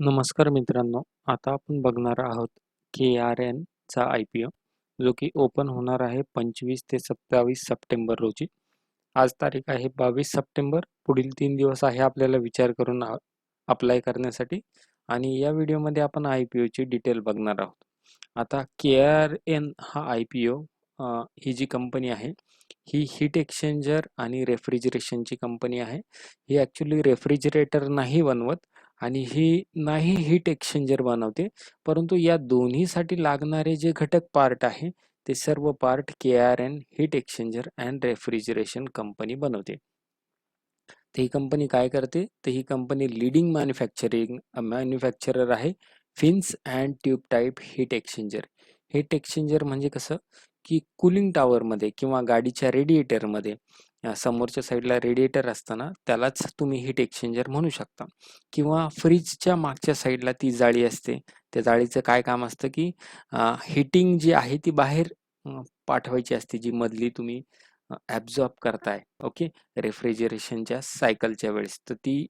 नमस्कार मित्रांनो आता आपण बघणार आहोत के आर एनचा आय पी ओ जो की ओपन होणार आहे पंचवीस ते सत्तावीस सप्टेंबर रोजी. आज तारीख आहे बावीस सप्टेंबर. पुढील तीन दिवस आहे आपल्याला विचार करून अप्लाय करण्यासाठी. आणि या व्हिडिओमध्ये आपण आय पी ओची डिटेल बघणार आहोत. आता के आर एन हा आय पी ओ ही जी कंपनी आहे ही हीट एक्सचेंजर आणि रेफ्रिजरेशनची कंपनी आहे. ही ॲक्च्युली रेफ्रिजरेटर नाही बनवत. आणि ही नाही हीट एक्सचेंजर बनवते परंतु या दोन्हीसाठी लागणारे जे घटक पार्ट आहे ते सर्व part K R N heat exchanger and refrigeration company बनवते. तर ही कंपनी काय करते? तर ही कंपनी लिडिंग मॅन्युफॅक्चरिंग मॅन्युफॅक्चरर आहे fins and tube type heat exchanger heat exchanger म्हणजे कसं? की कुलिंग टॉवरमध्ये किंवा गाडीच्या रेडिएटरमध्ये समोरच्या साईडला रेडिएटर असताना त्यालाच तुम्ही हीट एक्सचेंजर म्हणू शकता. किंवा फ्रीजच्या मागच्या साईडला ती जाळी असते. त्या जाळीचं काय काम असतं की हिटिंग जी आहे ती बाहेर पाठवायची असते जी मधली तुम्ही ॲब्झॉर्ब करताय. ओके? रेफ्रिजरेशनच्या सायकलच्या वेळेस. तर ती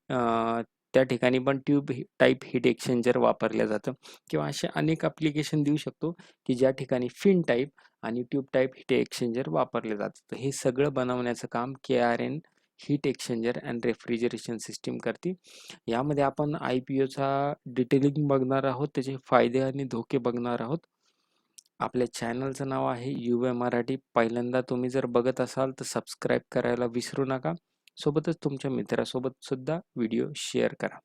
त्या ठिकाणी पण ट्यूब टाईप हीट एक्सचेंजर वापरलं जातं. किंवा असे अनेक ॲप्लिकेशन देऊ शकतो की ज्या ठिकाणी फिन टाईप आणि ट्यूब टाईप हीट एक्सचेंजर वापरले जातात. तर हे सगळं बनवण्याचं काम K R N heat exchanger and refrigeration system करते. यामध्ये आपण आय पी ओचा डिटेलिंग बघणार आहोत. त्याचे फायदे आणि धोके बघणार आहोत. आपल्या चॅनलचं नाव आहे यू ए मराठी. पहिल्यांदा तुम्ही जर बघत असाल तर सबस्क्राईब करायला विसरू नका. सोबतच तुमच्या मित्रासोबत सुद्धा व्हिडिओ शेअर करा.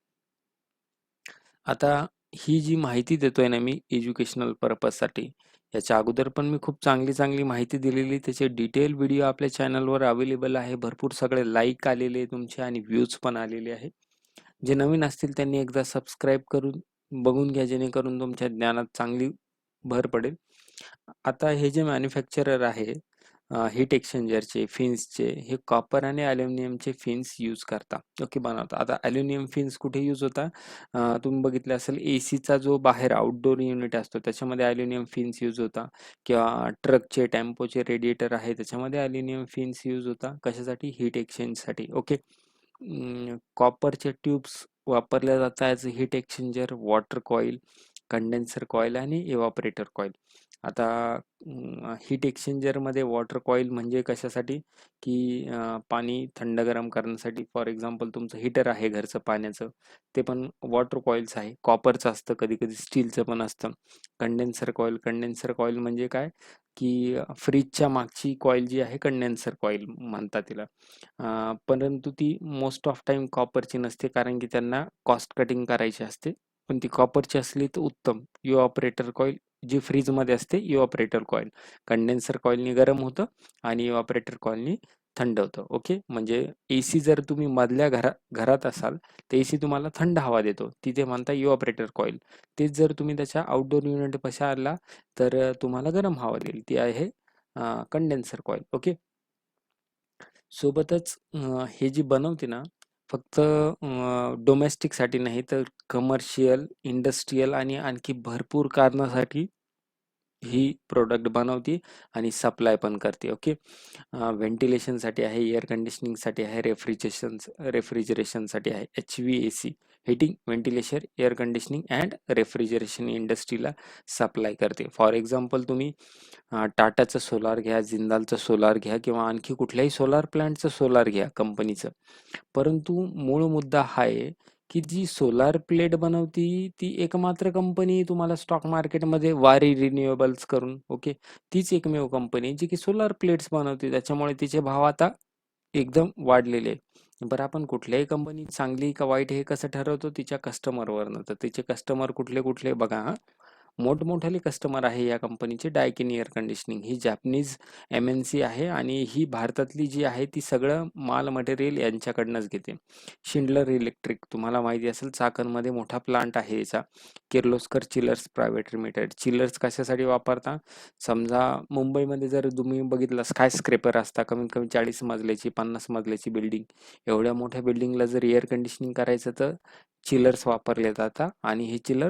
आता ही जी माहिती देतोय ना मी एज्युकेशनल पर्पजसाठी याच्या अगोदर पण मी खूप चांगली चांगली माहिती दिलेली. त्याचे डिटेल व्हिडिओ आपल्या चॅनलवर अवेलेबल आहे. भरपूर सगळे लाईक आलेले तुमचे आणि व्ह्यूज पण आलेले आहे. जे नवीन असतील त्यांनी एकदा सबस्क्राईब करून बघून घ्या जेणेकरून तुमच्या ज्ञानात चांगली भर पडेल. आता हे जे मॅन्युफॅक्चरर आहे हीट एक्सचेंजरचे फिन्सचे हे कॉपर आणि अल्युमिनियमचे फिन्स यूज करता. ओके बनवता. आता अल्युमिनियम फिन्स कुठे यूज होता? तुम्ही बघितलं असेल ए सीचा जो बाहेर आउटडोर युनिट असतो त्याच्यामध्ये अल्युमिनियम फिन्स यूज होता. किंवा ट्रकचे टेम्पोचे रेडिएटर आहे त्याच्यामध्ये अल्युमिनियम फिन्स यूज होता. कशासाठी? हीट एक्सचेंजसाठी. ओके. कॉपरचे ट्यूब्स वापरल्या जातात as heat exchanger water coil condenser coil आणि इव्हॉपरेटर कॉईल आता हीट एक्सचेंजरमध्ये वॉटर कॉईल म्हणजे कशासाठी? की पाणी थंड गरम करण्यासाठी. फॉर एक्झाम्पल तुमचं हीटर आहे घरचं पाण्याचं ते पण वॉटर कॉईल्स आहे. कॉपरचं असतं कधी कधी स्टीलचं पण असतं. कंडेन्सर कॉईल कंडेन्सर कॉईल म्हणजे काय? की फ्रीजच्या मागची कॉईल जी आहे कंडेन्सर कॉईल म्हणतात तिला. परंतु ती मोस्ट ऑफ टाईम कॉपरची नसते कारण की त्यांना कॉस्ट कटिंग करायची असते. पण ती कॉपरची असली तर उत्तम. यू ऑपरेटर कॉईल जी फ्रीजमध्ये असते इव्हॉपरेटर ऑपरेटर कॉईल कंडेन्सर कॉईलनी गरम होतं आणि इव्हॉपरेटर ऑपरेटर कॉईलनी थंड होतं. ओके म्हणजे ए सी जर तुम्ही मधल्या घरा घरात असाल तर ए सी तुम्हाला थंड हवा देतो. तिथे म्हणता इव्हॉपरेटर ऑपरेटर कॉईल तेच जर तुम्ही त्याच्या आउटडोर युनिट पशा आला तर तुम्हाला गरम हवा देईल. ती आहे कंडेन्सर कॉईल ओके सोबतच हे जी बनवते ना फक्त डोमेस्टिकसाठी नाही तर कमर्शियल इंडस्ट्रीयल आणि आणखी भरपूर कारणासाठी ही प्रोडक्ट बनवते आणि सप्लाय पण करते ओके व्हेंटिलेशनसाठी आहे एअर कंडिशनिंगसाठी आहे रेफ्रिजरेशन रेफ्रिजरेशनसाठी आहे H V A C heating ventilation air conditioning and refrigeration इंडस्ट्रीला supply करते. फॉर एक्झाम्पल तुम्ही टाटाचं सोलार घ्या जिंदालचं सोलार घ्या किंवा आणखी कुठल्याही सोलार प्लॅन्टचं सोलार घ्या कंपनीचं परंतु मूळ मुद्दा हा आहे की जी सोलार प्लेट बनवती ती एकमात्र कंपनी तुम्हाला स्टॉक मार्केटमध्ये वारी रिन्युएबल्स करून ओके तीच एकमेव कंपनी जी की सोलार प्लेट्स बनवते. त्याच्यामुळे तिचे भाव आता एकदम वाढलेले बरं आपण कुठल्याही कंपनी चांगली का वाईट हे कसं ठरवतो? तिच्या कस्टमरवरनं तर तिचे कस्टमर कुठले कुठले बघा हा. मोठमोठाले कस्टमर आहे या कंपनीचे डायकिन एअर कंडिशनिंग ही जॅपनीज एम एन सी आहे आणि ही भारतातली जी आहे ती सगळं माल मटेरियल यांच्याकडनंच घेते. शिंडलर इलेक्ट्रिक तुम्हाला माहिती असेल चाकणमध्ये मोठा प्लांट आहे याचा. Kirloskar chillers private limited chillers कशासाठी वापरता? समजा मुंबईमध्ये जर तुम्ही बघितलं स्काय स्क्रेपर असता कमीत कमी चाळीस मजल्याची पन्नास मजल्याची बिल्डिंग एवढ्या मोठ्या बिल्डिंगला जर एअर कंडिशनिंग करायचं तर चिलर्स वापरले जातात आणि हे चिलर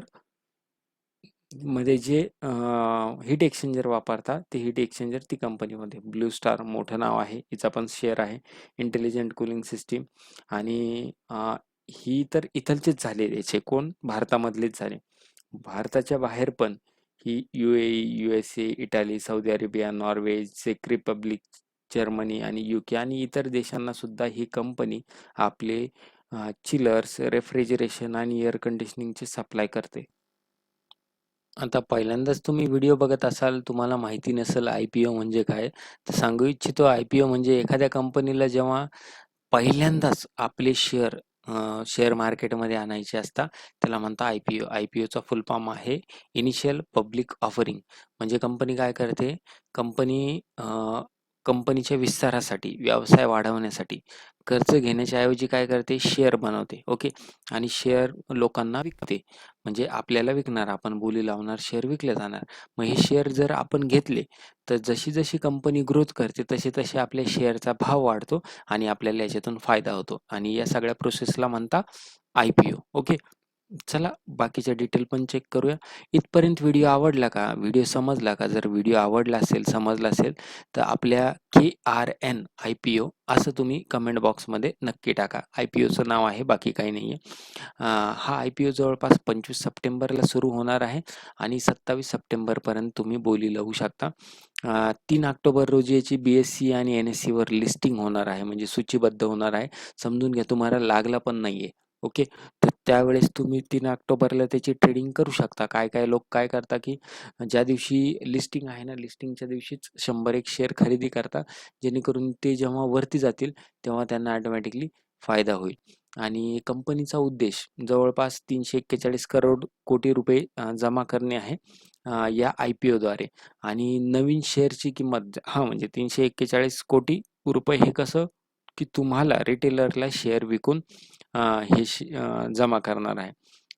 मध्ये जे हीट एक्सचेंजर वापरतात ते हीट एक्सचेंजर ती कंपनीमध्ये ब्लू स्टार मोठं नाव आहे. हिचा पण शेअर आहे. इंटेलिजंट कुलिंग सिस्टीम आणि ही तर इथलचेच झाले याचे कोण? भारतामधलेच झाले. भारताच्या बाहेर पण ही U A U S A Italy Saudi Arabia Norway check Republic Germany आणि युके आणि इतर देशांना सुद्धा ही कंपनी आपले चिलर्स रेफ्रिजरेशन आणि एअर कंडिशनिंगचे सप्लाय करते. आता पहिल्यांदाच तुम्ही व्हिडिओ बघत असाल तुम्हाला माहिती नसेल आय पी ओ म्हणजे काय. तर सांगू इच्छितो आय पी ओ म्हणजे एखाद्या कंपनीला जेव्हा पहिल्यांदाच आपले शेअर शेअर मार्केटमध्ये आणायचे असता त्याला म्हणता I P O. I P Ocha full form आहे इनिशियल पब्लिक ऑफरिंग. म्हणजे कंपनी काय करते? कंपनी कंपनीच्या विस्तारासाठी व्यवसाय वाढवण्यासाठी कर्ज घेण्याच्या ऐवजी काय करते? शेअर बनवते. ओके? आणि शेअर लोकांना विकते. म्हणजे आपल्याला विकणार आपण बोली लावणार शेअर विकले जाणार. मग हे शेअर जर आपण घेतले तर जशी जशी कंपनी ग्रोथ करते तसे तसे आपल्या शेअरचा भाव वाढतो आणि आपल्याला याच्यातून फायदा होतो. आणि या सगळ्या प्रोसेसला म्हणता आय पी ओ ओके? चला बाकीच्या डिटेल पण चेक करूया. इथपर्यंत व्हिडिओ आवडला का? व्हिडिओ समजला का? जर व्हिडिओ आवडला असेल समजला असेल तर आपल्या K R N I P O असं तुम्ही कमेंट बॉक्समध्ये नक्की टाका. आय पी ओचं नाव आहे बाकी काही नाही आहे हा आय पी ओ जवळपास पंचवीस सप्टेंबरला सुरू होणार आहे आणि सत्तावीस सप्टेंबरपर्यंत तुम्ही बोली लावू शकता. तीन ऑक्टोबर रोजी याची बी एस सी आणि एन एस सीवर लिस्टिंग होणार आहे म्हणजे सूचीबद्ध होणार आहे. समजून घ्या तुम्हाला लागला पण नाही आहे ओके. तर त्यावेळेस तुम्ही तीन ऑक्टोबरला त्याची ट्रेडिंग करू शकता. काय काय लोक काय करता की ज्या दिवशी लिस्टिंग आहे ना लिस्टिंगच्या दिवशीच शंभर एक शेअर खरेदी करता. जेणेकरून ते जेव्हा वरती जातील तेव्हा त्यांना ऑटोमॅटिकली फायदा होईल. आणि कंपनीचा उद्देश जवळपास तीनशे एक्केचाळीस करोड कोटी रुपये जमा करणे आहे या आय पी ओद्वारे आणि नवीन शेअरची किंमत हा म्हणजे तीनशे एक्केचाळीस कोटी रुपये हे कसं की तुम्हाला रिटेलरला शेअर विकून हे जमा करणार आहे.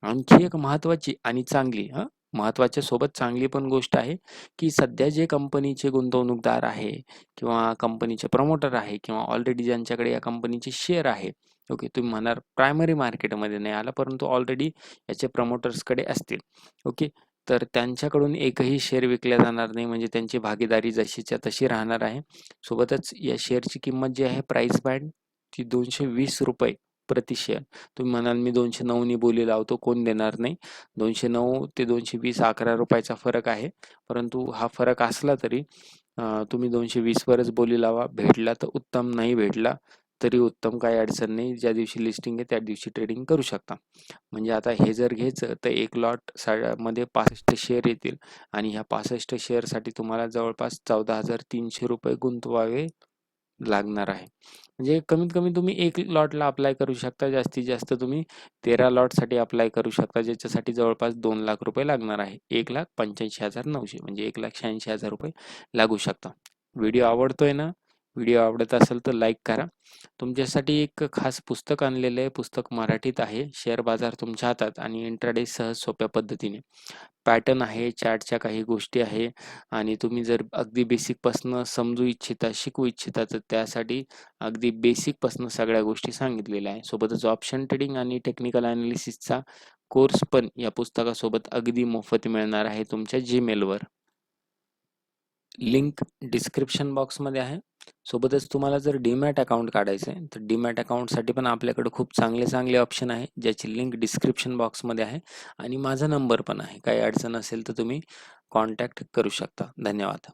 आणखी एक महत्वाची आणि चांगली हां महत्त्वाच्या सोबत चांगली पण गोष्ट आहे की सध्या जे कंपनीचे गुंतवणूकदार आहे किंवा कंपनीचे प्रमोटर आहे किंवा ऑलरेडी ज्यांच्याकडे या कंपनीचे शेअर आहे ओके तुम्ही म्हणणार प्रायमरी मार्केटमध्ये नाही आला परंतु ऑलरेडी याचे प्रमोटर्सकडे असतील ओके तर त्यांच्याकडून एकही शेअर विकल्या जाणार नाही म्हणजे त्यांची भागीदारी जशीच्या तशी राहणार आहे. सोबतच या शेअरची किंमत जी आहे प्राईस बँड ती दोनशे वीस रुपये प्रति तुम्ही म्हणाल मी दोनशे नऊनी बोली लावतो कोण देणार नाही? दोनशे नऊ ते दोनशे वीस अकरा रुपयाचा फरक आहे. परंतु हा फरक असला तरी तुम्ही दोनशे वीसवरच बोली लावा भेटला तर उत्तम नाही भेटला तरी उत्तम काही अडचण नाही. ज्या दिवशी लिस्टिंग आहे त्या दिवशी ट्रेडिंग करू शकता. म्हणजे आता हे जर घ्यायचं तर एक लॉटमध्ये पासष्ट शेअर येतील. आणि ह्या पासष्ट शेअरसाठी तुम्हाला जवळपास चौदा हजार तीनशे रुपये गुंतवावे लागणार आहे. म्हणजे कमीत कमी तुम्ही एक लॉटला अप्लाय करू शकता. जास्तीत जास्त तुम्ही तेरा लॉटसाठी अप्लाय करू शकता. ज्याच्यासाठी जवळपास दोन लाख रुपये लागणार आहे. एक लाख पंच्याऐंशी हजार नऊशे म्हणजे एक लाख शहाऐंशी हजार रुपये लागू शकता. व्हिडिओ आवडतोय ना? व्हिडिओ आवडत असेल तर लाईक करा. तुमच्यासाठी एक खास पुस्तक आणलेलं आहे. पुस्तक मराठीत आहे. शेअर बाजार तुमच्या हातात आणि इंट्राडे सहज सोप्या पद्धतीने. पॅटर्न आहे. चार्टच्या काही गोष्टी आहे. आणि तुम्ही जर अगदी बेसिकपासनं समजू इच्छिता शिकू इच्छिता तर त्यासाठी अगदी बेसिकपासनं सगळ्या गोष्टी सांगितलेल्या आहे. सोबतच ऑप्शन ट्रेडिंग आणि टेक्निकल अनालिसिसचा कोर्स पण या पुस्तकासोबत अगदी मोफत मिळणार आहे तुमच्या जीमेलवर लिंक डिस्क्रिप्शन बॉक्समध्ये आहे. सोबतच तुम्हाला जर डीमॅट अकाउंट काढायचं आहे तर डीमॅट अकाउंटसाठी पण आपल्याकडे खूप चांगले चांगले ऑप्शन आहे ज्याची लिंक डिस्क्रिप्शन बॉक्समध्ये आहे आणि माझा नंबर पण आहे. काही अडचण असेल तर तुम्ही कॉन्टॅक्ट करू शकता. धन्यवाद.